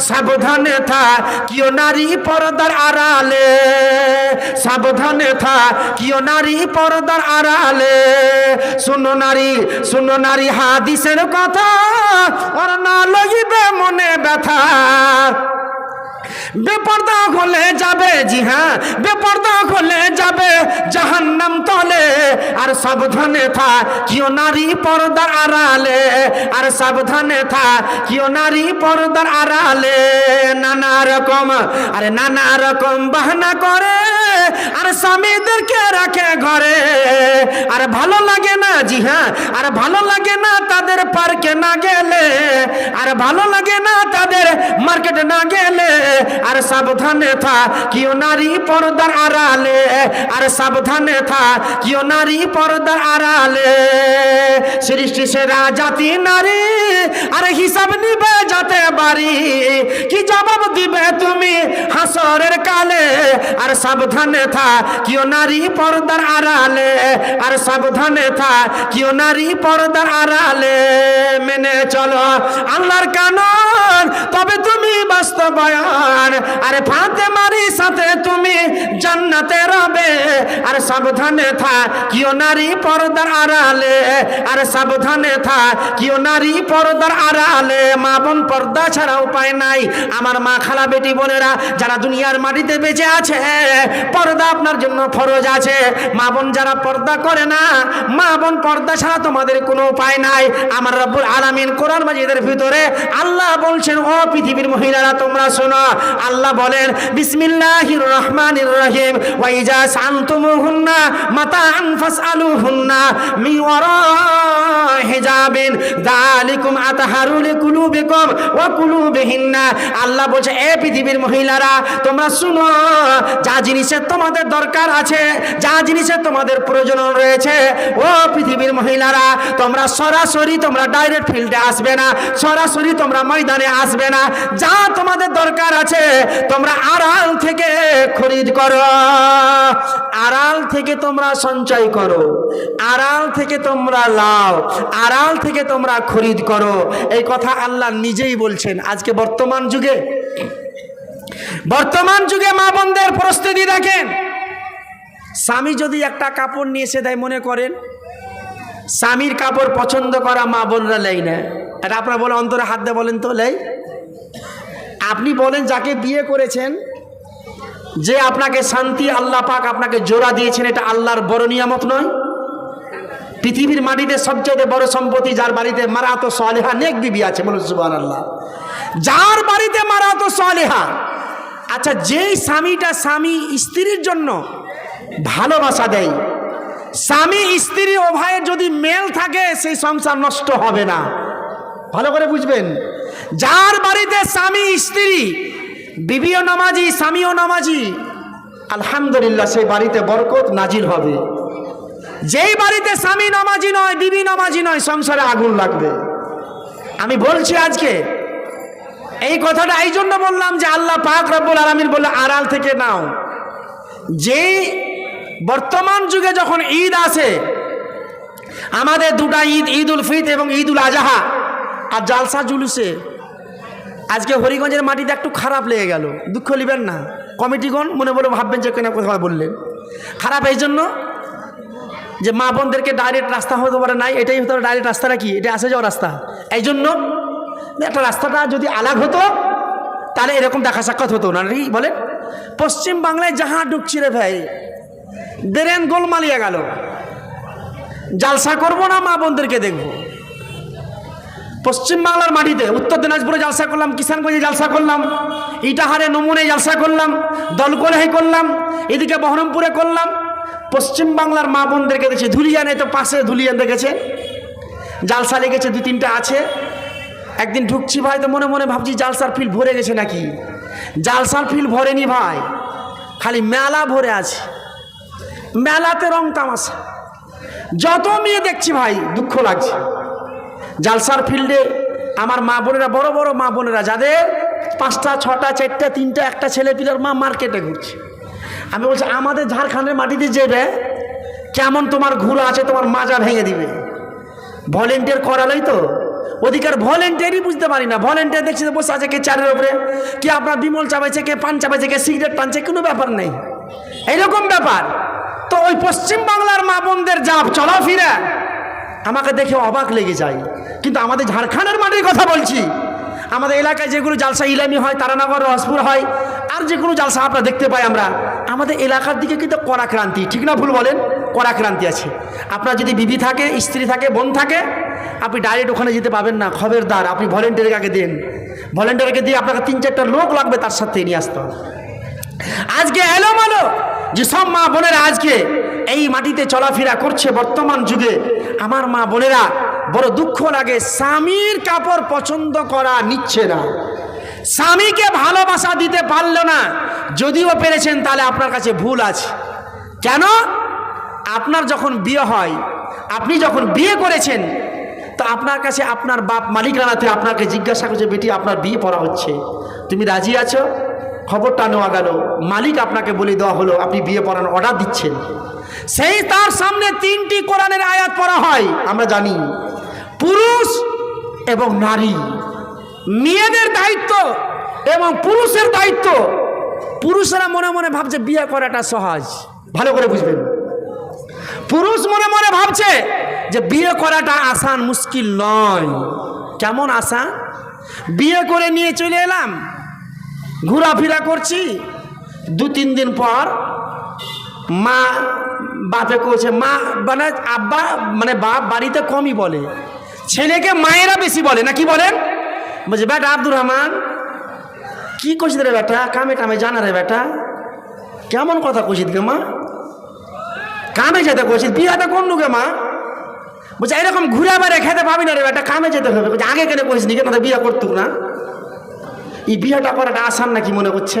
সাবধানে থা কিও নারী পরদার আড়ালে? সাবধানে থা কিও নারী পরদার আড়ালে? শুনো নারী শুনো নারী, হাদিসের কথা, ওর না লইবে মনে ব্যথা। বেপর্দা হলে যাবে জি হ্যাঁ বেপর্দা হলে যাবে জাহান্নাম তলে। আর সাবধানে থা কিও নারী পর্দার আড়ালে? আর সাবধানে থা কিও নারী পর্দার আড়ালে? নানা রকম, আরে নানা রকম বাহানা করে, আর স্বামীদেরকে রাখে ঘরে। আর ভালো লাগে না জি হ্যাঁ আর ভালো লাগে না তাদের পার্কে না গেলে। আর ভালো লাগে না তাদের মার্কেটে না গেলে, আর সাবধানে থা কিও নারী পর্দার আড়ালে, আর সাবধানে থা কিও নারী পর্দার আড়ালে। সৃষ্টি সেরা জাতি নারী, আর হিসাব নিবে যাতে বাড়ি। কি জবাব দিবে তুমি হাসরের কালে? আর সাবধানে থা কিও নারী পর্দার আড়ালে, আর সাবধানে থা কিও নারী পর্দার আড়ালে। মেনে চলো আল্লাহর কানন, তবে তুমি বাস্তবায়ন। আরে ফাতে মারি সাথে তুমি জান্নাতে রবে, আর সাবধানে থা কিও নারী পর্দার আড়ালে? আর সাবধানে থা কিও নারী পর্দার আড়ালে? মা বোন পর্দা ছাড়া উপায় নাই। আমার মা খালা বেটি বোনেরা যারা দুনিয়ার মাটিতে বেঁচে আছে, পর্দা আপনার জন্য ফরজ আছে। মা বোন যারা পর্দা করে না, মা বোন পর্দা ছাড়া তোমাদের কোনো উপায় নাই। আমার রব্বুল আলামিন কোরআন মাজিদের ভিতরে আল্লাহ বলছেন, ও পৃথিবীর মহিলারা, তোমরা শোনো। আল্লাহ বলেন, বিসমিল্লাহির রহমানির রহিম। ওয়াইজা শান্তমুহুন্না মাতাআন ফাসআলুহুন্না মি ওয়ারা হিজাবিন। যালিকুম আতহারু লিকুলুবিকুম ওয়া কুলুবিহিন্না। আল্লাহ বলছে, এ পৃথিবীর মহিলারা, তোমরা শুনো, যা জিনিসের তোমাদের দরকার আছে, যা জিনিসের তোমাদের প্রয়োজন রয়েছে, ও পৃথিবীর মহিলারা, তোমরা সরাসরি, তোমরা ডাইরেক্ট ফিল্ডে আসবে না। সরাসরি তোমরা ময়দানে আসবে না। যা তোমাদের দরকার আছে, তোমরা আড়াল থেকে খরিদ করো। আড়াল থেকে তোমরা সঞ্চয় করো। আড়াল থেকে তোমরা লাও। আড়াল থেকে তোমরা খরিদ করো। এই কথা আল্লাহ নিজেই বলছেন। আজকে বর্তমান যুগে বর্তমান যুগে মা বোনদের প্রস্তুতি দেখেন। স্বামী যদি একটা কাপড় নিয়ে এসে দেয় মনে করেন স্বামীর কাপড় পছন্দ করা মা বোনরা লেই না। এটা আপনারা বলে অন্তরে হাত দিয়ে বলেন তো লেই আপনি বলেন, যাকে বিয়ে করেছেন, যে আপনাকে শান্তি, আল্লাহ পাক আপনাকে জোড়া দিয়েছেন, এটা আল্লাহর বড় নিয়ামত নয়। পৃথিবীর মাটিতে সবচেয়ে বড় সম্পত্তি যার বাড়িতে মারাত সালেহা নেক বিবি আছে, বলুন সুবান আল্লাহ যার বাড়িতে মারাত সালেহা আচ্ছা যেই স্বামীটা স্বামী স্ত্রীর জন্য ভালোবাসা দেয় স্বামী স্ত্রী উভয়ের যদি মেল থাকে, সেই সংসার নষ্ট হবে না। ভালো করে বুঝবেন। যার বাড়িতে স্বামী স্ত্রী, বিবিও নামাজি, স্বামীও নামাজি, আলহামদুলিল্লাহ সেই বাড়িতে বরকত নাজির হবে। যেই বাড়িতে স্বামী নামাজি নয়, বিবি নামাজি নয়, সংসারে আগুন লাগবে। আমি বলছি আজকে, এই কথাটা এই জন্য বললাম যে আল্লাহ পাক রব্বুল আলমিন বললে আড়াল থেকে নাও। যে বর্তমান যুগে যখন ঈদ আসে, আমাদের দুটা ঈদ ঈদ উল ফিত এবং ঈদ উল আজাহা আর জালসা জুলুসে, আজকে হরিগঞ্জের মাটিতে একটু খারাপ লেগে গেল। দুঃখ নেবেন না। কমিটিগণ মনে বলে ভাববেন যে কেন কথা বললেন। খারাপ এই জন্য যে মা বোনদেরকে ডাইরেক্ট রাস্তা হতে পারে নাই, এটাই হতে পারে ডাইরেক্ট রাস্তাটা কি এটা আসে যাওয়া রাস্তা। এই জন্য একটা রাস্তাটা যদি আলাগ হতো, তাহলে এরকম দেখা সাক্ষাৎ হতো না রি বলেন? পশ্চিম বাংলায় যাহা ঢুকছি রে ভাই। বেরেন গোলমালিয়া গেল। জালসা করব না, মা বোনদেরকে দেখব। পশ্চিম বাংলার মাটিতে, উত্তর দিনাজপুরে জালসা করলাম, কিষানগঞ্জে জালসা করলাম, ইটাহারে নমুনে জালসা করলাম, দলকোলাহি করলাম, এদিকে বহরমপুরে করলাম। পশ্চিম বাংলার মা বোনদেরকে দেখছি ধুলিয়ানে তো, পাশে ধুলিয়ান দেখেছে। জালসা লেগেছে, দু তিনটা আছে। একদিন ঢুকছি ভাই, তো মনে মনে ভাবছি জালসার ফিল ভরে গেছে নাকি? জালসার ফিল ভরেনি ভাই, খালি মেলা ভরে আছে। মেলাতে রং তামাশা। যত মেয়ে দেখছি ভাই, দুঃখ লাগছে। জালসার ফিল্ডে আমার মা বোনেরা, বড় বড় মা বোনেরা, যাদের পাঁচটা, ছটা, চারটা, তিনটা, একটা ছেলে পিলার মা মার্কেটে ঘুরছে। আমি বলছি, আমাদের ঝাড়খণ্ডের মাটিতে যেবে কেমন তোমার ঘুরো আছে, তোমার মাজা ভেঙে দিবে? ভলেন্টিয়ার করালেই তো। ওদিকের ভলেন্টিয়ারই বুঝতে পারি না। ভলেন্টিয়ার দেখছি তো বসে আছে কে চারের উপরে, কি আপনার বিমল চাপাইছে, কে পান চাপাইছে, কে সিগারেট টানছে, কোনো ব্যাপার নেই। এইরকম ব্যাপার। তো ওই পশ্চিম বাংলার মা বোনদের যা চলাফেরা, আমাকে দেখে অবাক লেগে যায়। কিন্তু আমাদের ঝাড়খণ্ডের মাটির কথা বলছি। আমাদের এলাকায় যেগুলো জালসা ইলামি হয়, তারানগর, রসপুর হয়, আর যে কোনো জালসা আমরা দেখতে পাই আমরা, আমাদের এলাকার দিকে কিন্তু কড়াক্রান্তি ঠিক না ভুল বলেন? কড়াক্রান্তি আছে। আপনার যদি বিবি থাকে, স্ত্রী থাকে, বোন থাকে, আপনি ডাইরেক্ট ওখানে যেতে পাবেন না। খবরদার, আপনি ভলেন্টিয়ারকে আগে দেন। ভলেন্টিয়ারকে দিয়ে আপনাকে তিন চারটা লোক লাগবে, তার সাথে নিয়ে আসতে আজকে এলো মালো যে সব মা বোনেরা আজকে এই মাটিতে চলাফেরা করছে বর্তমান যুগে, আমার মা বোনেরা বড় দুঃখ লাগে, স্বামীর কাপড় পছন্দ করা নিচ্ছে না। স্বামীকে ভালোবাসা দিতে পারল না, যদিও পেরেছেন, তাহলে আপনার কাছে ভুল আছে। কেন? আপনার যখন বিয়ে হয়, আপনি যখন বিয়ে করেছেন, তো আপনার কাছে আপনার বাপ মালিক রানাতে আপনাকে জিজ্ঞাসা করছে, বেটি, আপনার বিয়ে পড়া হচ্ছে, তুমি রাজি আছো? খবরটা নেওয়া গেল, মালিক আপনাকে বলে দেওয়া হলো, আপনি বিয়ে পড়ানোর অর্ডার দিচ্ছেন। সেই তার সামনে তিনটি কোরআনের আয়াত পড়া হয়, আমরা জানি, পুরুষ এবং নারী। মেয়েদের দায়িত্ব এবং পুরুষের দায়িত্ব। পুরুষেরা মনে মনে ভাবছে বিয়ে করাটা সহজ। ভালো করে বুঝবেন। পুরুষ মনে মনে ভাবছে যে বিয়ে করাটা আসান মুশকিল নয়। কেমন আশা বিয়ে করে নিয়ে চলে এলাম ঘোরাফেরা করছি। দু, তিন দিন পর মা বাপে করছে মা মানে আব্বা মানে বাপ বাড়িতে কমই বলে। ছেলেকে মায়েরা বেশি বলে, না কি বলেন? বলছে, বেটা আব্দুর রহমান, কি করছিস রে বেটা? কামে কামে জানা রে বেটা। কেমন কথা কছিস গে মা? কামে যেতে করছিস বিয়াটা কোন নুকে মা। বলছে, এরকম ঘুরে বেড়ে খেতে পাবি না রে বেটা, কামে যেতে হবে। আগে কেন করিস নি কেন বিয়ে করতুক না। এই বিয়েটা করাটা আসান নাকি মনে করছে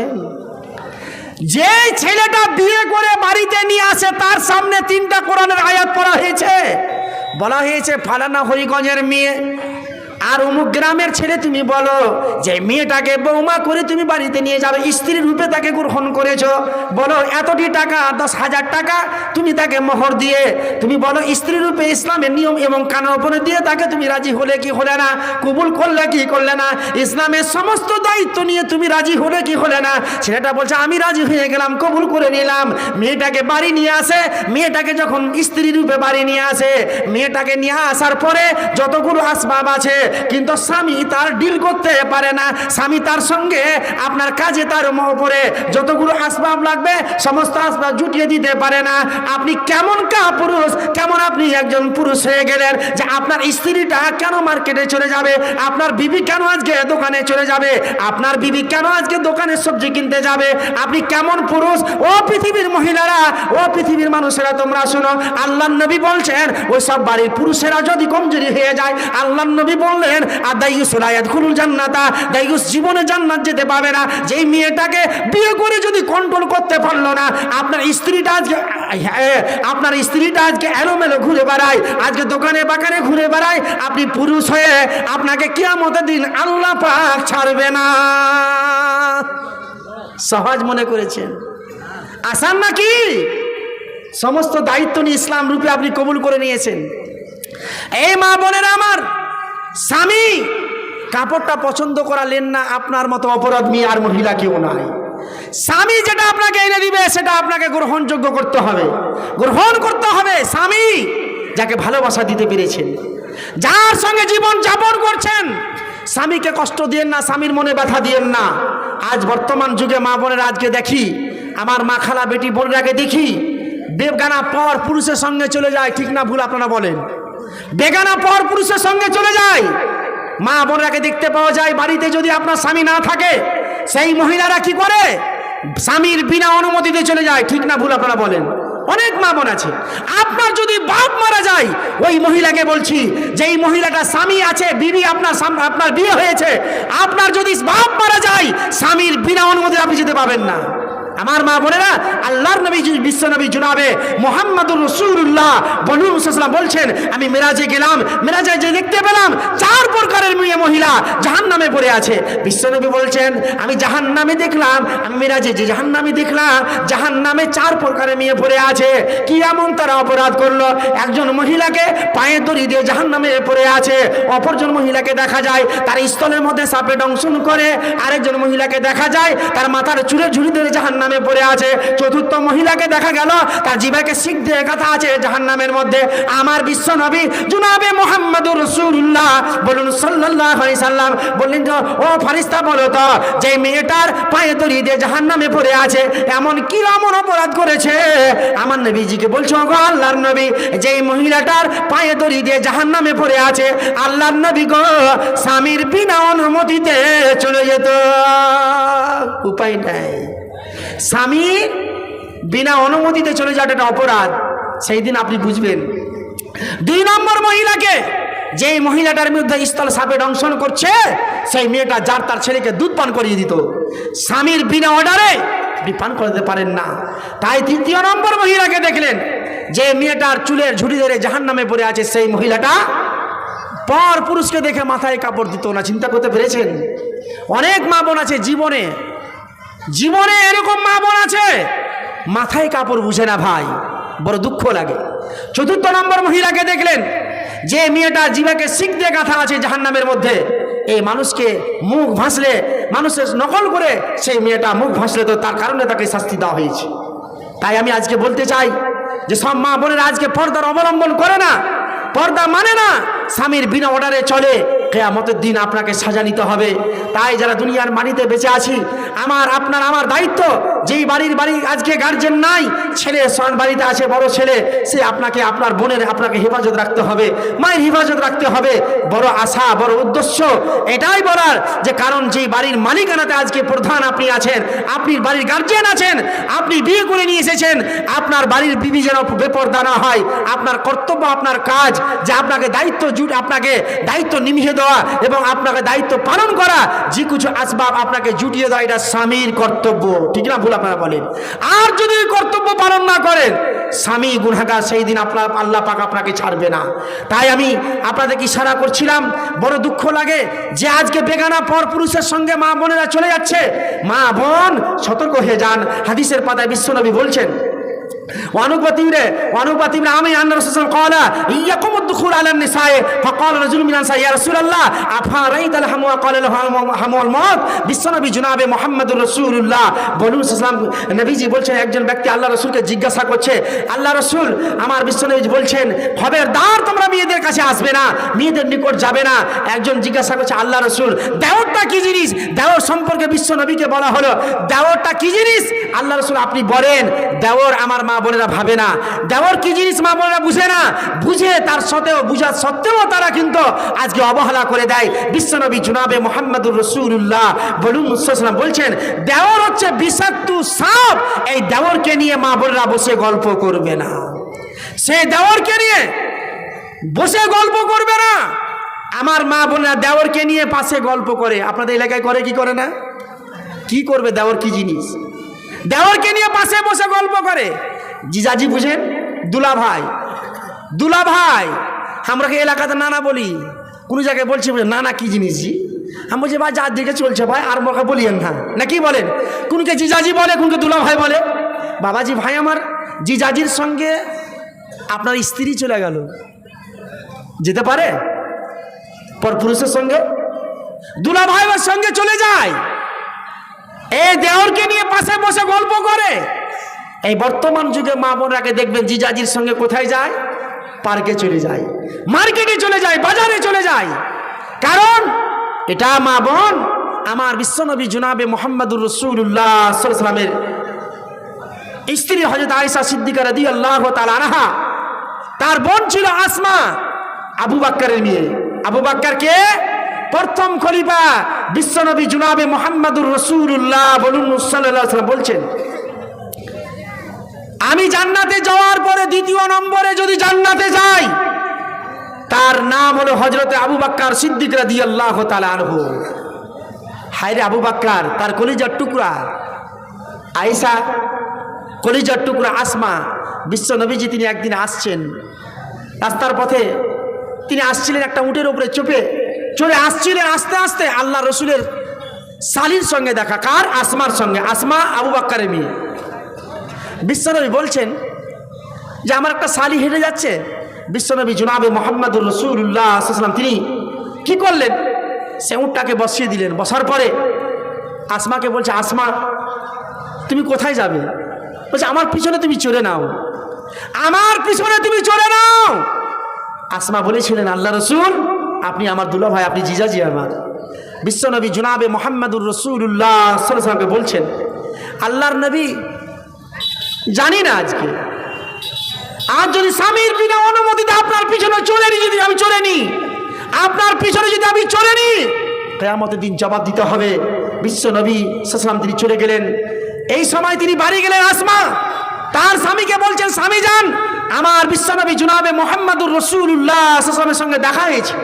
যে ছেলেটা বিয়ে করে বাড়িতে নিয়ে আসে, তার সামনে তিনটা কোরআনের আয়াত পড়া হয়েছে। বলা হয়েছে, ফালানা হরিগঞ্জের মেয়ে আর অমুক গ্রামের ছেলে তুমি বলো, যে মেয়েটাকে বৌমা করে তুমি বাড়িতে নিয়ে যাবে, স্ত্রীর রূপে তাকে গ্রহণ করেছ। বলো, এতটি টাকা, দশ হাজার টাকা তুমি তাকে মোহর দিয়ে, তুমি বলো, স্ত্রী রূপে ইসলামের নিয়ম এবং কানের উপরে দিয়ে তাকে তুমি রাজি হলে কি হলে না, কবুল করলে কি করলে না, ইসলামের সমস্ত দায়িত্ব নিয়ে তুমি রাজি হলে কি হলে না? ছেলেটা বলছে, আমি রাজি হয়ে গেলাম, কবুল করে নিলাম। মেয়েটাকে বাড়ি নিয়ে আসে, মেয়েটাকে যখন স্ত্রী রূপে বাড়ি নিয়ে আসে, মেয়েটাকে নিয়ে আসার পরে যতগুলো আসবাব আছে কিন্তু স্বামী তার ডিল করতে পারে না। স্বামী তার সঙ্গে আপনার কাজে তার উপরে যতগুলো আসবাব লাগবে, সমস্ত আসবাব জুটিয়ে দিতে পারে না। আপনি কেমন কা পুরুষ কেমন আপনি একজন পুরুষ হয়ে গেলেন যে আপনার স্ত্রীটা কেন মার্কেটে চলে যাবে? আপনার বিবি কেন আজকে দোকানে চলে যাবে? আপনার বিবি কেন আজকে দোকানে সবজি কিনতে যাবে? আপনি কেমন পুরুষ? ও পৃথিবীর মহিলারা, ও পৃথিবীর মানুষেরা, তোমরা শোনো আল্লাহ নবী বলছেন, ওই সব বাড়ির পুরুষেরা যদি কমজোরি হয়ে যায় আল্লাহ নবী বললেন আর দাইগুস রায়াত খুলুল জান্নাতা দাইগুস জীবনে জান্নাত যেতে পাবে না। যেই মেয়েটাকে বিয়ে করে যদি কন্ট্রোল করতে পারল না আপনার স্ত্রীটা আজকে হ্যাঁ, আপনার স্ত্রীটা আজকে এলোমেলো ঘুরে বেড়ায় আজকে দোকানে বাগানে ঘুরে বেড়ায় আপনি পুরুষ হয়ে আপনাকে কিয়ামতের দিন আল্লাহ পাক ছাড়বে না। সহজ মনে করেছেন। আসান নাকি? সমস্ত দায়িত্ব নিয়ে ইসলাম রূপে আপনি কবুল করে নিয়েছেন। এই মা বোনেরা আমার স্বামী, কাপড়টা পছন্দ করালেন না, আপনার মতো অপরাধ মেয়ে আর মহিলা কেউ নাই। স্বামী যেটা আপনাকে এনে দিবে, সেটা আপনাকে গ্রহণযোগ্য করতে হবে। গ্রহণ করতে হবে স্বামী, যাকে ভালোবাসা দিতে পেরেছেন। যার সঙ্গে জীবন যাপন করছেন, স্বামীকে কষ্ট দিয়েন না, স্বামীর মনে ব্যথা দিয়েন না। আজ বর্তমান যুগে মা বোনের আজকে দেখি, আমার মা খালা বেটি বোনরাকে দেখি বেগানা পর পুরুষের সঙ্গে চলে যায়, ঠিক না ভুল আপনারা বলেন? বেগানা পর পুরুষের সঙ্গে চলে যায়। মা বোনরাকে দেখতে পাওয়া যায়, বাড়িতে যদি আপনার স্বামী না থাকে, সেই মহিলারা কি করে? স্বামীর বিনা অনুমতিতে চলে যায়। ঠিক না ভুল আপনারা বলেন? অনেক মা বোন আছে। আপনার যদি বাপ মারা যায়, ওই মহিলাকে বলছি যে এই মহিলাটা স্বামী আছে, বিবি আপনার আপনার বিয়ে হয়েছে, আপনার যদি বাপ মারা যায়, স্বামীর বিনা অনুমতি আপনি যেতে পাবেন না। আমার মা বোনেরা, আল্লাহর নবী বিশ্ব নবী জুনাবে মোহাম্মদুর রসুল্লাহ বলুন সাল্লাম বলছেন, আমি মেরাজে গেলাম, মেরাজে যে দেখতে পেলাম, চার প্রকারের মেয়ে মহিলা জাহান নামে পড়ে আছে। বিশ্বনবী বলছেন, আমি জাহান নামে দেখলাম, আমি মেরাজে যে জাহান নামে দেখলাম জাহান নামে চার প্রকারের মেয়ে পড়ে আছে। কি এমন তারা অপরাধ করল? একজন মহিলাকে পায়ে দড়ি দিয়ে জাহান নামে পড়ে আছে, অপরজন মহিলাকে দেখা যায়, তার স্থলের মধ্যে সাপে দংশন করে, আরেকজন মহিলাকে দেখা যায়, তার মাথার চুলে ঝুড়ি ধরে জাহান নামে পড়ে আছে। চতুর্থ মহিলাকে দেখা গেল। তার জিবাকে শিখ দিয়ে কথা আছে জাহান্নামের মধ্যে। আমার বিশ্ব নবী জুনাবে মোহাম্মদুর রসুল্লাহ বলুন সাল্লাহ সাল্লাম। বললেন তো, ও ফারিস্তা বলো তো, যে মেয়েটার পায়ে দড়ি দিয়ে জাহান্নামে পড়ে আছে, এমন কি এমন অপরাধ করেছে? আমার নবীজিকে বলছো গো আল্লাহর নবী, যে মহিলাটার পায়ে দড়ি দিয়ে জাহান্নামে পড়ে আছে, আল্লাহর নবী গো, স্বামীর বিনা অনুমতিতে চলে যেত। উপায় নাই। স্বামী বিনা অনুমতিতে চলে যাওয়াটা একটা অপরাধ, সেই দিন আপনি বুঝবেন। দুই নম্বর মহিলাকে, যেই মহিলাটার বিরুদ্ধে স্থল সাপে দংশন করছে, সেই মেয়েটা যার তার ছেলেকে দুধ পান করিয়ে দিত। স্বামীর বিনা অর্ডারে আপনি পান করতে পারেন না। তাই তৃতীয় নম্বর মহিলাকে দেখলেন, যে মেয়েটার চুলের ঝুড়ি ধরে জাহান নামে পড়ে আছে, সেই মহিলাটা পর পুরুষকে দেখে মাথায় কাপড় দিত না। চিন্তা করতে পেরেছেন? অনেক মা বোন আছে জীবনে জীবনে এরকম মা বোন আছে? মাথায় কাপড় বুঝে না ভাই, বড় দুঃখ লাগে। চতুর্থ নম্বর মহিলাকে দেখলেন, যে মেয়েটা জীবাকে শিখ দিয়ে গাথা আছে জাহান্নামের মধ্যে, এই মানুষকে মুখ ভাসলে, মানুষের নকল করে সেই মেয়েটা মুখ ভাসলে তো তার কারণে তাকে শাস্তি দেওয়া হয়েছে। তাই আমি আজকে বলতে চাই যে সব মা বোনেরা আজকে পর্দার অবলম্বন করে না, পর্দা মানে না স্বামীর বিনা অর্ডারে চলে, কেয়ামতের দিন আপনাকে সাজা নিতে হবে। তাই যারা দুনিয়ার মাটিতে বেঁচে আছি আমার, আপনার, আমার দায়িত্ব। যেই বাড়ির বাড়ি আজকে গার্জেন নাই, ছেলে সন বাড়িতে আছে, বড় ছেলে, সে আপনাকে, আপনার বোনের, আপনাকে হেফাজত রাখতে হবে, মায়ের হেফাজত রাখতে হবে। বড় আশা, বড় উদ্দেশ্য, এটাই বলার যে কারণ যেই বাড়ির মালিকানাতে আজকে প্রধান আপনি আছেন, আপনি বাড়ির গার্জিয়ান আছেন, আপনি বিয়ে করে নিয়ে এসেছেন, আপনার বাড়ির বিবি যেন বেপরদা না হয়, আপনার কর্তব্য, আপনার কাজ, যে আপনাকে দায়িত্ব জুট, আপনাকে দায়িত্ব নিমিয়ে দেওয়া এবং আপনাকে দায়িত্ব পালন করা, যে কিছু আসবাব আপনাকে জুটিয়ে দেওয়া, এটা স্বামীর কর্তব্য। ঠিক না ভুল আপনারা বলেন? আর যদি কর্তব্য পালন না করেন, স্বামী গুনাগার সেই দিন আপনার আল্লাহ পাক আপনাকে ছাড়বে না। তাই আমি আপনাদেরকে ইশারা করছিলাম, বড় দুঃখ লাগে যে আজকে বেগানা পর পুরুষের সঙ্গে মা বোনেরা চলে যাচ্ছে। মা বোন, সতর্ক হয়ে যান। হাদিসের পাতায় বিশ্বনবী বলছেন وانوبتيره وانوبتيره عامي ان الرسول صلى الله عليه وسلم قال اياكم الدخول على النساء فقال رجل من الانصار يا رسول الله افاريت الهم وقال له هم الموت বিশ্বনবী জনাবে মোহাম্মদুর রসুল্লাহ বলুন সাল্লাম নবীজি বলছেন একজন ব্যক্তি আল্লাহ রসুলকে জিজ্ঞাসা করছে আল্লাহ রসুল আমার বিশ্বনবী বলছেন খবরদার তোমরা মেয়েদের কাছে আসবে না মেয়েদের নিকট যাবে না একজন জিজ্ঞাসা করছে আল্লাহ রসুল দেওরটা কি জিনিস দেওর সম্পর্কে বিশ্ব নবীকে বলা হলো দেওরটা কি জিনিস আল্লাহ রসুল আপনি বলেন দেওর আমার মা বোনেরা ভাবে না। দেওর কি জিনিস মা বোনেরা বুঝে না? বুঝে তার সত্ত্বেও, বুঝার সত্ত্বেও তারা কিন্তু আজকে অবহেলা করে দেয়। বিশ্বনবী জুনাবে মোহাম্মদুর রসুল্লাহ বলুন বলছেন দেওর হচ্ছে বিষাক্ত সাপ। এই দেওরকে নিয়ে মা বোনেরা বসে গল্প করবে না। সেই দেওরকে নিয়ে বসে গল্প করবে না। আমার মা বোনেরা দেওরকে নিয়ে পাশে গল্প করে। আপনাদের এলাকায় করে কি করে না? কি করবে দেওর কি জিনিস? দেওরকে নিয়ে পাশে বসে গল্প করে। জিজাজি বুঝেন দুলা ভাই। দুলা ভাই, আমরা এলাকাতে নানা বলি? কোনো জায়গায় বলছি নানা, কি জিনিস জি? আমি বলছি, ভাই যার দিকে চলছে ভাই, আর মোকে বলিয়েন না। না কি বলেন? কোনকে জিজাজি বলে, কোনকে দুলা ভাই বলে? বাবাজি ভাই আমার জিজাজির সঙ্গে আপনার স্ত্রী চলে গেল। যেতে পারে? পর পুরুষের সঙ্গে? দুলা ভাইয়ের সঙ্গে চলে যায়। এই দেওরকে নিয়ে পাশে বসে গল্প করে। এই বর্তমান যুগে মা বোনরাকে দেখবেন জিজাজির সঙ্গে কোথায় যায়? পার্কে চলে যায়। মার্কেটে চলে যায়, বাজারে চলে যায়। কারণ এটা মা বোন, আমার বিশ্বনবী জুনাবে মোহাম্মদুর রসুল্লাহ সাল্লামের স্ত্রী হজরত আয়েশা সিদ্দিকা রাদি আল্লাহ আনহা। তার বোন ছিল আসমা, আবু বাক্কারের মেয়ে। আবু বাক্কার কে? প্রথম খলিফা বিশ্বনবী জুনাবে মোহাম্মদুর রসুল্লাহ বলুন বলছেন। আমি জান্নাতে যাওয়ার পরে দ্বিতীয় নম্বরে যদি জান্নাতে যাই, তার নাম হলো হজরতে আবু বাক্কার সিদ্দিক রাদি আল্লাহ আনহু। হায়রে আবু বাক্কার, তার কলিজার টুকরা আয়েশা, কলিজার টুকরা আসমা, বিশ্ব নবীজি তিনি একদিন আসছেন। রাস্তার পথে তিনি আসছিলেন একটা উটের উপরে চোপে চলে আসছিলেন আস্তে আস্তে আল্লাহ রসুলের সালির সঙ্গে দেখা। কার? আসমার সঙ্গে। আসমা আবু বাক্কারের মেয়ে। বিশ্বনবী বলছেন যে আমার একটা সালি হেঁটে যাচ্ছে। বিশ্বনবী জুনাবে মোহাম্মদুর রসুল্লাহ সাল্লাম তিনি কি করলেন? সে উটটাকে বসিয়ে দিলেন। বসার পরে আসমাকে বলছে, আসমা, তুমি কোথায় যাবে? বলছে, আমার পিছনে তুমি চলে নাও। আমার পিছনে তুমি চলে নাও। আসমা বলেছিলেন, আল্লাহ রসুল, আপনি আমার দুলা ভাই আপনি জিজাজি আমার। বিশ্বনবী জুনাবে মোহাম্মদুর রসুল্লাহ সাল্লামকে বলছেন, আল্লাহর নবী জানি না আজকে। আর যদি স্বামীর বিনা অনুমতিতে আপনার পিছনে চলে নি যদি আমি চলে নি, আপনার পিছনে যদি আমি চলে নি, কেয়ামতের দিন জবাব দিতে হবে। বিশ্ব নবী সালাম তিনি চলে গেলেন। এই সময় তিনি বাড়ি গেলেন আসমা। তার স্বামীকে বলছেন, স্বামী যান, আমার বিশ্বনবী জুনাবে মোহাম্মদুর রসুল্লাহ সালামের সঙ্গে দেখা হয়েছে।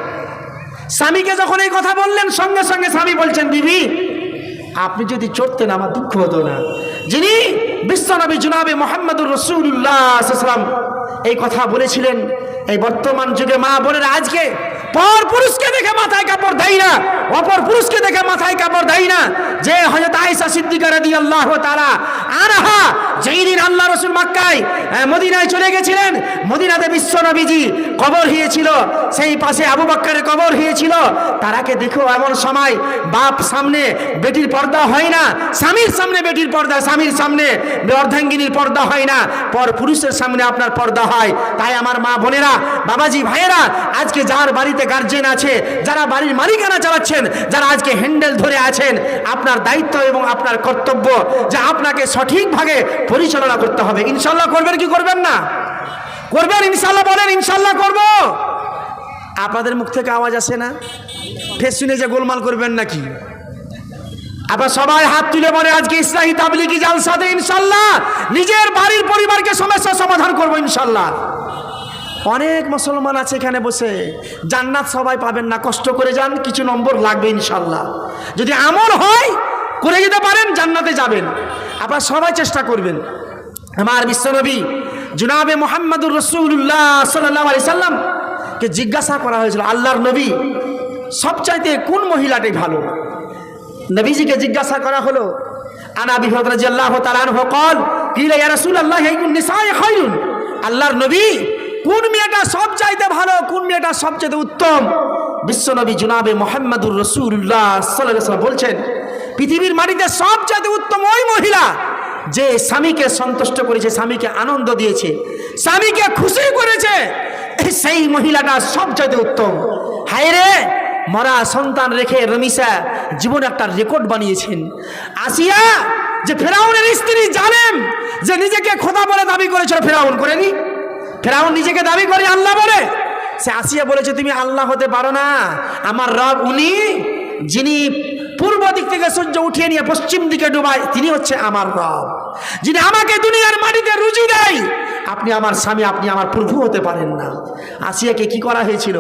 স্বামীকে যখন এই কথা বললেন, সঙ্গে সঙ্গে স্বামী বলছেন, বিবি, আপনি যদি চড়তেন, আমার দুঃখ হতো না। যিনি বিশ্বনবী জুনাবে মোহাম্মদুর রসুল্লাহ এই কথা বলেছিলেন। এই বর্তমান যুগে মা বোনের আজকে পর পুরুষকে দেখে মাথায় কাপড় দেয় না। অপর পুরুষকে দেখে মাথায় কাপড় দেয় না। যে হজরত আয়েশা সিদ্দিকা রাদি আল্লাহ তারা আনহা, যেই দিন আল্লাহ রসুল মাক্কায় মদিনায় চলে গেছিলেন, মদিনাতে বিশ্বনবীজি কবর হয়েছিল, সেই পাশে আবু বাক্কারের কবর হয়েছিল। তারাকে দেখো এমন সময় বাপ সামনে বেটির পর্দা হয় না, স্বামীর সামনে বেটির পর্দা, স্বামীর সামনে অর্ধাঙ্গিনীর পর্দা হয় না। পর পুরুষের সামনে আপনার পর্দা হয়। তাই আমার মা বোনেরা, বাবাজি ভাইয়েরা, আজকে যার বাড়িতে গার্জেন আছে, যারা বাড়ির মালিকানা চালাচ্ছেন, যারা আজকে হ্যান্ডেল ধরে আছেন, আপনার দায়িত্ব এবং আপনার কর্তব্য যে আপনাকে সঠিকভাবে পরিচালনা করতে হবে। ইনশাল্লাহ করবেন কি করবেন না? করবেন, ইনশাল্লাহ বলেন, ইনশাল্লাহ করব। আপনাদের মুখ থেকে আওয়াজ আসে না? ফের শুনে যে গোলমাল করবেন নাকি? আবার সবাই হাত তুলে বলে, আজকে ইসলাহী তাবলিগি জালসাতে ইনশাল্লাহ নিজের বাড়ির পরিবারকে সমস্যার সমাধান করব ইনশাল্লাহ। অনেক মুসলমান আছে এখানে বসে। জান্নাত সবাই পাবেন না, কষ্ট করে যান, কিছু নম্বর লাগবে ইনশাল্লাহ। যদি আমল হয়, করে যেতে পারেন, জান্নাতে যাবেন। আপনারা সবাই চেষ্টা করবেন। আমার বিশ্বনবী জুনাবে মোহাম্মদুর রসুল্লাহ সাল্লাহ আলি সাল্লামকে জিজ্ঞাসা করা হয়েছিল, আল্লাহর নবী সবচাইতে কোন মহিলাটি ভালো? নবীজিকে জিজ্ঞাসা করা হলো, আনা বিভাগ আল্লাহ তালান হকল কি রসুল আল্লাহ আল্লাহর নবী কোন মেয়েটা সব চাইতে ভালো, কোন মেয়েটা সবচেয়ে উত্তম? বিশ্বনবী জুনাবে মোহাম্মদুর রসুল্লাহ ওয়াসাল্লাম বলছেন, পৃথিবীর মাটিতে সবচেয়ে উত্তম ওই মহিলা যে স্বামীকে সন্তুষ্ট করেছে, স্বামীকে আনন্দ দিয়েছে, স্বামীকে খুশি করেছে সেই মহিলাটা সবচেয়ে উত্তম। হায় রে, মরা সন্তান রেখে রমিসা জীবন একটা রেকর্ড বানিয়েছেন। আসিয়া যে ফেরাউনের স্ত্রী জানেন যে নিজেকে খোদা বলে দাবি করেছিল, ফেরাউন করেনি? ফেরাউন নিজেকে দাবি করে, আল্লাহ বলে। সে আসিয়া বলেছে, তুমি আল্লাহ হতে পারো না। আমার রব উনি, যিনি পূর্ব দিক থেকে সূর্য উঠিয়ে নিয়ে পশ্চিম দিকে ডুবায়, তিনি হচ্ছে আমার রব। যিনি আমাকে দুনিয়ার মাটিতে রুজি দেয়, আপনি আমার স্বামী, আপনি আমার প্রভু হতে পারেন না। আসিয়াকে কি করা হয়েছিল?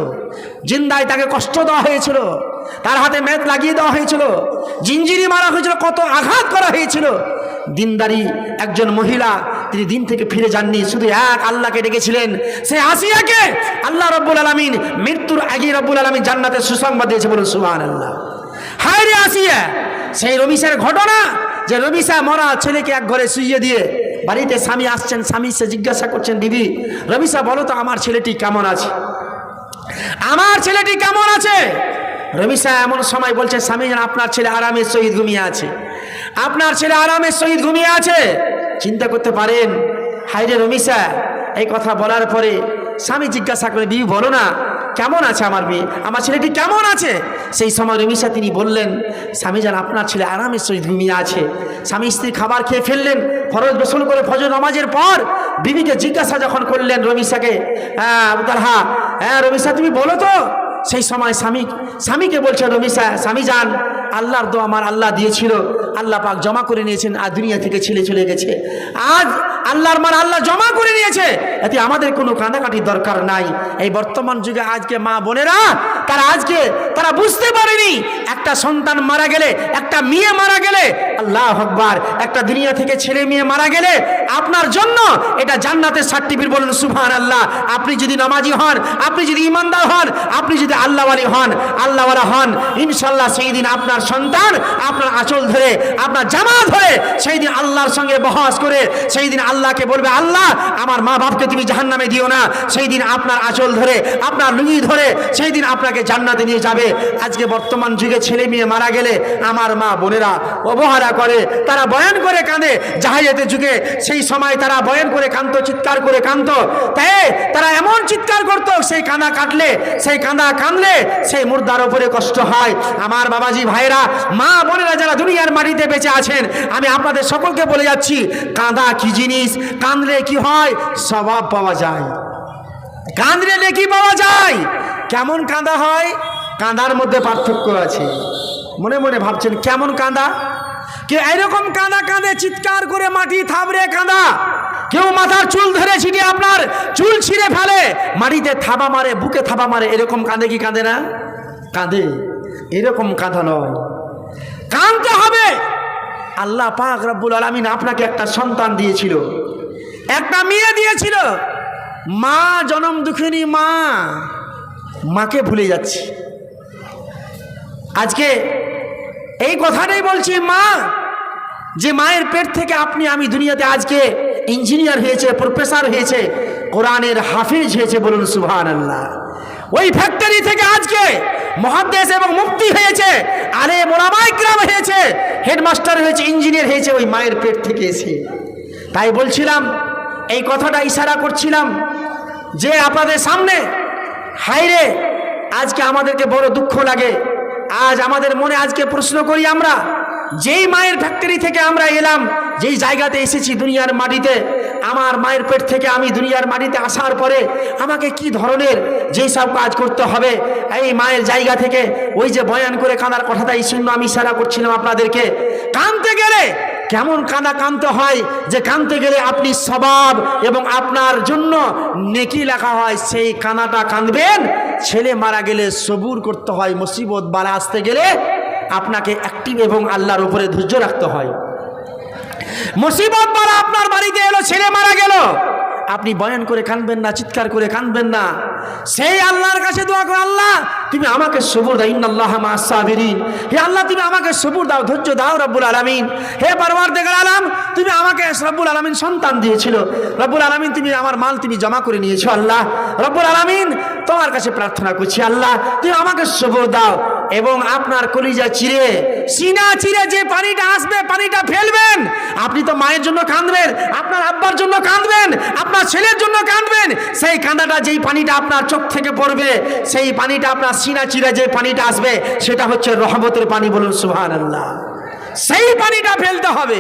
জিন্দায় তাকে কষ্ট দেওয়া হয়েছিল। তার হাতে মেদ লাগিয়ে দেওয়া হয়েছিল। জিঞ্জিরি মারা হয়েছিল, কত আঘাত করা হয়েছিল। দিনদারি একজন মহিলা, তিনি দিন থেকে ফিরে যাননি, শুধু এক আল্লাহকে ডেকেছিলেন। সে আসিয়াকে আল্লাহ রব্বুল আলমিন মৃত্যুর আগে রব্বুল আলমিন জান্নাতের সুসংবাদ দিয়েছে বলুন সুবাহ আল্লাহ হায় রে আসিয়া! সেই রমিসের ঘটনা, যে রমিসা মরা ছেলেকে এক ঘরে শুইয়ে দিয়ে বাড়িতে স্বামী আসছেন, স্বামী সে জিজ্ঞাসা করছেন, দিদি রমিসা বলো তো আমার ছেলেটি কেমন আছে? আমার ছেলেটি কেমন আছে? রমিসা এমন সময় বলছে, স্বামী যেন আপনার ছেলে আরামের সহিত ঘুমিয়ে আছে। আপনার ছেলে আরামের সহিত ঘুমিয়ে আছে? চিন্তা করতে পারেন। হাইরে রমিসা এই কথা বলার পরে স্বামী জিজ্ঞাসা করে দিদি বলো না, কেমন আছে আমার মেয়ে? আমার ছেলেটি কেমন আছে? সেই সময় রমিসা তিনি বললেন, স্বামী যেন আপনার ছেলে আরামের সহিত ঘুমিয়ে আছে। স্বামী স্ত্রী খাবার খেয়ে ফেললেন, ফরজ গোসল করে ফজর নামাজের পর বিবিকে জিজ্ঞাসা যখন করলেন রমিসাকে হ্যাঁ হ্যাঁ রমিসা তুমি বলো তো। সেই সময় স্বামী, স্বামীকে বলছে রবি স্বামী যান। আল্লাহর দো আমার আল্লাহ দিয়েছিল। আল্লাহ পাক জমা করে নিয়েছেন, আর দুনিয়া থেকে ছেলে চলে গেছে। আজ আল্লাহর মার আল্লাহ জমা করে নিয়েছে। এতে আমাদের কোনো কাঁদাকাটির দরকার নাই। এই বর্তমান যুগে আজকে মা বোনেরা, তারা আজকে, তারা বুঝতে পারেনি একটা সন্তান মারা গেলে, একটা মেয়ে মারা গেলে, আল্লাহ আকবার, একটা দুনিয়া থেকে ছেলে মেয়ে মারা গেলে, আপনার জন্য এটা জান্নাতের সার্টিফিকেট বলুন সুবহান আল্লাহ আপনি যদি নামাজি হন, আপনি যদি ইমানদার হন, আপনি যদি আল্লাহওয়ালি হন, আল্লাহওয়ালা হন ইনশাল্লাহ সেই দিন আপনার সন্তান, আপনার আঁচল ধরে, আপনার জামা ধরে সেই দিন আল্লাহর সঙ্গে বহস করে সেই দিন আল্লাহকে বলবে, আল্লাহ, আমার মা বাপকে তুমি জাহান্নামে দিও না। সেই দিন আপনার আঁচল ধরে, আপনার লুঙ্গি ধরে সেই দিন আপনাকে জান্নাতে নিয়ে যাবে। আজকে বর্তমান যুগে ছেলে মেয়ে মারা গেলে আমার মা বোনেরা অবহেলা করে, তারা বয়ান করে কাঁদে। জাহাজেতে যুগে সেই সময় তারা বয়ান করে কাঁদতো, চিৎকার করে কাঁদতো। তাই তারা এমন চিৎকার করতো, সেই কাঁদা কাটলে সেই কাঁদা কাঁদলে সেই মুর্দার উপরে কষ্ট হয়। আমার বাবাজি ভাইরা মা বোনেরা যারা দুনিয়ার মাটিতে বেঁচে আছেন, আমি আপনাদের সকলকে বলে যাচ্ছি, কাঁদা কি জিনিস? কাঁদলে কি হয়? স্বভাব পাওয়া যায়। কাঁদলে নেকি পাওয়া যায়? কেমন কাঁদা হয়? কাঁদার মধ্যে পার্থক্য আছে। মনে মনে ভাবছেন, কেমন কাঁদা? কে এরকম কাঁদা কাঁদে, চিৎকার করে মাটি থাবড়ে কাঁদা। কেউ মাথার চুল ধরে ছিটিয়ে আপনার চুল ছিঁড়ে ফেলে। মাটিতে থাবা মারে, বুকে থাবা মারে, এরকম কাঁদে কি কাঁদে না? কাঁদে। এরকম কাঁদা নয়। কাঁদতে হবে। আল্লাহ পাক রব্বুল আলমিন আপনাকে একটা সন্তান দিয়েছিল। একটা মেয়ে দিয়েছিল। মা জনম দুঃখিনী মা। মাকে ভুলে যাচ্ছি। আজকে এই কথাটাই বলছি, মা, যে মায়ের পেট থেকে আপনি, আমি দুনিয়াতে আজকে ইঞ্জিনিয়ার হয়েছে প্রফেসর হয়েছে, কোরআনের হাফিজ হয়েছে বলুন সুহান আল্লাহ ওই ফ্যাক্টরি থেকে আজকে মহাদেশ এবং মুক্তি হয়েছে আরে মোরামাই গ্রাম হয়েছে হেডমাস্টার হয়েছে ইঞ্জিনিয়ার হয়েছে, ওই মায়ের পেট থেকে এসে। তাই বলছিলাম, এই কথাটা ইশারা করছিলাম যে আপনাদের সামনে হাইরে আজকে আমাদেরকে বড় দুঃখ লাগে। আজ আমাদের মনে আজকে প্রশ্ন করি আমরা, যেই মায়ের ফ্যাক্টরি থেকে আমরা এলাম, যেই জায়গাতে এসেছি দুনিয়ার মাটিতে, আমার মায়ের পেট থেকে আমি দুনিয়ার মাটিতে আসার পরে আমাকে কি ধরনের যেই সব কাজ করতে হবে, এই মায়ের জায়গা থেকে ওই যে বয়ান করে কাঁদার কথাটাই শূন্য আমি ইশারা করছিলাম আপনাদেরকে। কানতে গেলে কেমন কাঁদা কানতে হয়, যে কানতে গেলে আপনি স্বভাব এবং আপনার জন্য নেকি লেখা হয়, সেই কানাটা কাঁদবেন ছেলে মারা গেলে সবুর করতে হয়, মুসিবত বালা আসতে গেলে আপনাকে অ্যাক্টিভ এবং আল্লাহর উপরে ধৈর্য রাখতে হয়। মুসিবত বালা আপনার বাড়িতে এলো, ছেলে মারা গেল। আপনি বয়ান করে কানবেন না, চিৎকার করে কানবেন না। সেই আল্লাহর কাছে দোয়া করে, আল্লাহ তুমি আমাকে সবুর দাও, ইন্নাল্লাহ মাসাবিরিন হে আল্লাহ, তুমি আমাকে সবুর দাও, ধৈর্য দাও, রব্বুল আলামিন। হে পরওয়ার দেখার আলাম, তুমি আমাকে রব্বুল আলামিন সন্তান দিয়েছিল। রব্বুল আলামিন, তুমি আমার মাল তুমি জমা করে নিয়েছো, আল্লাহ। রব্বুল আলামিন, তোমার কাছে প্রার্থনা করছি, আল্লাহ, তুমি আমাকে সবুর দাও এবং আপনার কলিজা চিরে, সিনা চিরে যে পানিটা আসবে, পানিটা ফেলবেন। আপনি তো মায়ের জন্য কাঁদবেন, আপনার আব্বার জন্য কাঁদবেন, আপনার ছেলের জন্য কাঁদবেন। সেই কাঁদাটা যেই পানিটা আপনার চোখ থেকে পড়বে, সেই পানিটা আপনার সিনা চিরে যে পানিটা আসবে, সেটা হচ্ছে রহমতের পানি বলুন সুহান আল্লাহ সেই পানিটা ফেলতে হবে।